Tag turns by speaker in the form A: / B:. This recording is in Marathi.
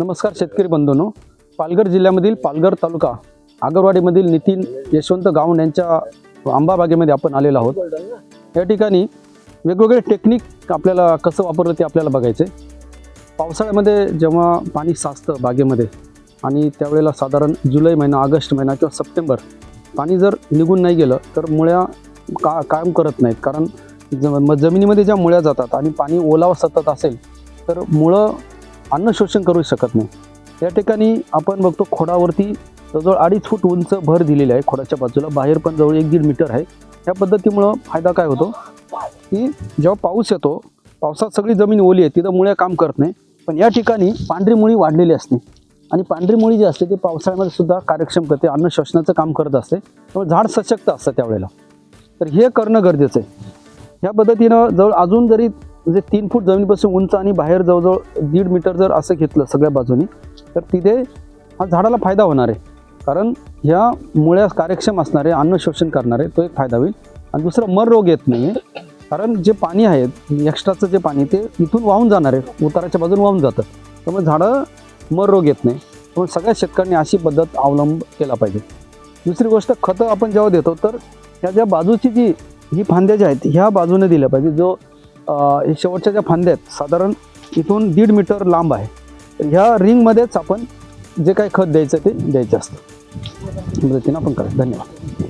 A: नमस्कार शेतकरी बंधूंनो. पालघर जिल्ह्यामधील पालघर तालुका आगरवाडीमधील नितीन यशवंत गावंड यांच्या आंबा बागेमध्ये आपण आलेलो आहोत. या ठिकाणी वेगवेगळे टेक्निक आपल्याला कसं वापरलं ते आपल्याला बघायचं आहे पावसाळ्यामध्ये जेव्हा पाणी साचतं बागेमध्ये आणि त्यावेळेला साधारण जुलै महिना ऑगस्ट महिना किंवा सप्टेंबर पाणी जर निघून नाही गेलं तर मुळ्या का कायम करत नाहीत. कारण ज म- जमिनीमध्ये ज्या मुळ्या जातात आणि पाणी ओलावा सतत असेल तर मुळं अन्न शोषण करू शकत नाही. या ठिकाणी आपण बघतो खोडावरती जवळजवळ अडीच फूट उंच भर दिलेली आहे खोडाच्या बाजूला. बाहेर पण जवळ एक दीड मीटर आहे. या पद्धतीमुळं फायदा काय होतो? की जेव्हा पाऊस येतो पावसात सगळी जमीन ओली आहे तिथं मुळ्या काम करत नाही. पण या ठिकाणी पांढरी मुळी वाढलेली असते. आणि पांढरी मुळी जी असते ती पावसाळ्यामध्ये सुद्धा कार्यक्षम करते अन्न शोषणाचं काम करत असते. त्यामुळे झाड सशक्त असतं त्यावेळेला. तर हे करणं गरजेचं आहे. ह्या पद्धतीनं जवळ अजून जरी म्हणजे तीन फूट जमिनीपासून उंच आणि बाहेर जवळजवळ दीड मीटर जर असं घेतलं सगळ्या बाजूनी तर तिथे हा झाडाला फायदा होणार आहे. कारण ह्या मुळ्या कार्यक्षम असणारे अन्न शोषण करणारे तो एक फायदा होईल. आणि दुसरं मर रोग येत नाही कारण जे पाणी आहे एक्स्ट्राचं जे पाणी ते इथून वाहून जाणार आहे. उताराच्या बाजून वाहून जातं. त्यामुळे झाडं मर रोग येत नाही. त्यामुळे सगळ्या शेतकऱ्यांनी अशी पद्धत अवलंब केला पाहिजे. दुसरी गोष्ट खतं आपण जेव्हा देतो तर ह्या ज्या बाजूची जी जी फांद्या ज्या आहेत ह्या बाजूने दिल्या पाहिजे. जो हे शेवटच्या ज्या फांद्या आहेत साधारण इथून दीड मीटर लांब आहे. तर ह्या रिंगमध्येच आपण जे काही खत द्यायचं ते द्यायचं असतं. मदतीनं आपण करायचं धन्यवाद.